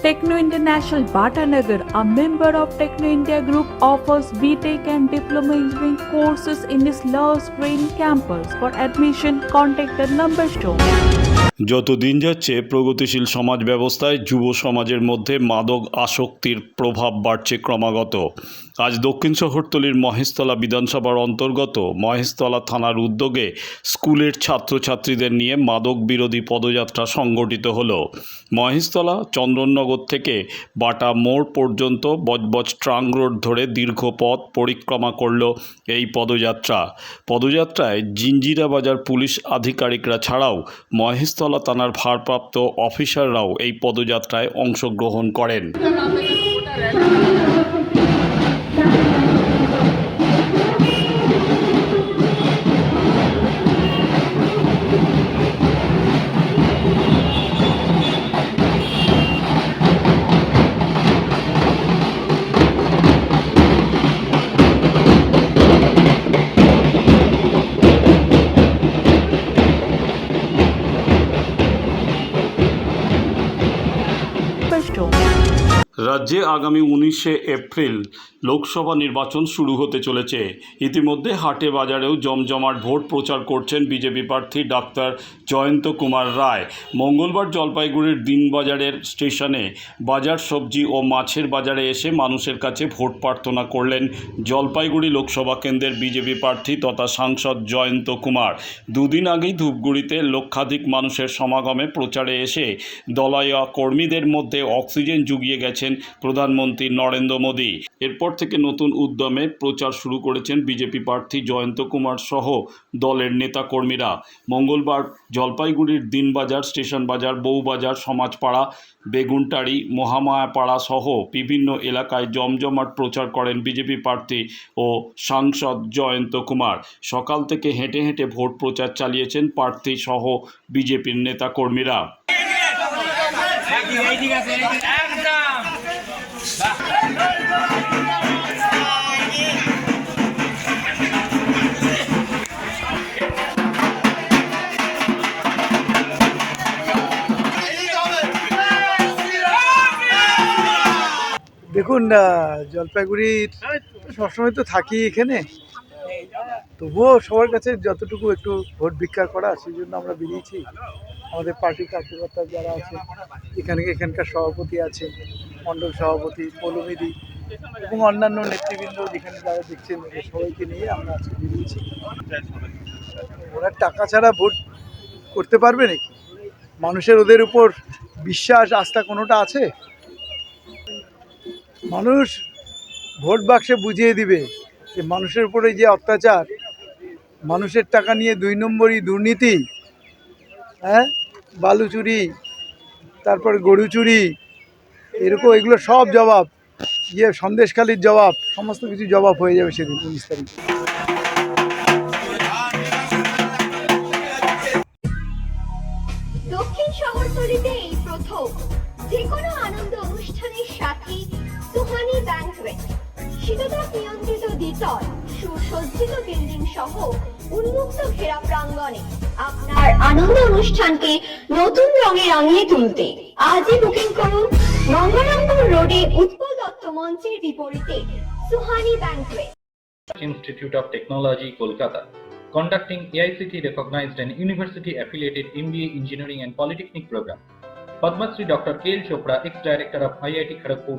Techno International Bhatanagar, a member of Techno India Group, offers BTEC and Diploma Engineering courses in its Love Green campus. For admission, contact the number shown. যত দিন যাচ্ছে প্রগতিশীল সমাজ ব্যবস্থায় যুব সমাজের মধ্যে মাদক আসক্তির প্রভাব বাড়ছে ক্রমাগত আজ দক্ষিণ শহরতলির মহেশতলা বিধানসভার অন্তর্গত মহেশতলা থানার উদ্যোগে স্কুলের ছাত্রছাত্রীদের নিয়ে মাদক বিরোধী পদযাত্রা সংগঠিত হলো। মহেশতলা চন্দননগর থেকে বাটা মোড় পর্যন্ত বজবজ ট্রাং রোড ধরে দীর্ঘ পথ পরিক্রমা করল এই পদযাত্রা। পদযাত্রায় জিঞ্জিরা বাজার পুলিশ আধিকারিকরা ছাড়াও মহেশতলা থানার ভারপ্রাপ্ত অফিসাররাও এই পদযাত্রায় অংশগ্রহণ করেন। রাজ্যে আগামী উনিশে এপ্রিল লোকসভা নির্বাচন শুরু হতে চলেছে। ইতিমধ্যে হাটে বাজারেও জমজমাট ভোট প্রচার করছেন বিজেপি প্রার্থী ডাক্তার জয়ন্ত কুমার রায়। মঙ্গলবার জলপাইগুড়ির দিনবাজারের স্টেশনে বাজার সবজি ও মাছের বাজারে এসে মানুষের কাছে ভোট প্রার্থনা করলেন জলপাইগুড়ি লোকসভা কেন্দ্রের বিজেপি প্রার্থী তথা সাংসদ জয়ন্ত কুমার। দুদিন আগেই ধূপগুড়িতে লক্ষাধিক মানুষের সমাগমে প্রচারে এসে দলায়া কর্মীদের মধ্যে অক্সিজেন জুগিয়ে গেছেন প্রধানমন্ত্রী নরেন্দ্র মোদী। এরপর থেকে নতুন উদ্যমে প্রচার শুরু করেছেন বিজেপি প্রার্থী জয়ন্ত কুমার সহ দলের নেতাকর্মীরা। মঙ্গলবার জলপাইগুড়ির দিনবাজার স্টেশন বাজার বউবাজার, সমাজপাড়া বেগুনটারি মহামায়াপাড়া সহ বিভিন্ন এলাকায় জমজমাট প্রচার করেন বিজেপি প্রার্থী ও সাংসদ জয়ন্ত কুমার। সকাল থেকে হেঁটে হেঁটে ভোট প্রচার চালিয়েছেন প্রার্থী সহ বিজেপির নেতাকর্মীরা। দেখুন জলপাইগুড়ির সবসময় তো থাকি এখানে। তবুও সবার কাছে যতটুকু একটু ভোট ভিক্ষা করা, সেই জন্য আমরা বেরিয়েছি। আমাদের পার্টি কার্যকর্তা যারা আছে এখানে এখানকার সভাপতি আছে মণ্ডল সভাপতি পৌলমিদি এবং অন্যান্য নেতৃবৃন্দ যেখানে যারা দেখছেন সবাইকে নিয়ে আমরা আজকে বেরিয়েছি ওরা টাকা ছাড়া ভোট করতে পারবে নাকি? মানুষের ওদের উপর বিশ্বাস, আস্থা কোনোটা আছে? মানুষ ভোট বাক্সে বুঝিয়ে দিবে যে মানুষের উপরে যে অত্যাচার, মানুষের টাকা নিয়ে দুই নম্বরই দুর্নীতি হ্যাঁ? বালু চুরি, তারপর গরু চুরি, এরকম এগুলো সব জবাব ইয়ে সন্দেশখালির জবাব সমস্ত কিছু জবাব হয়ে যাবে সেদিন উনিশ তারিখ। দক্ষিণ সুসজ্জিত বিল্ডিং সহ উন্মুক্ত ঘেরা প্রাঙ্গণে আপনার আনন্দ অনুষ্ঠানকে নতুন রঙে রাঙিয়ে তুলতে আজই বুকিং করুন গঙ্গারামপুর রোডে উৎপল দত্ত মঞ্চের বিপরীতে Suhani banquet Institute of Technology, Kolkata, conducting AICT recognized and university affiliated MBA Engineering and Polytechnic program. Padma Shri Dr. K.L. Chopra, ex-director of IIT Kharagpur,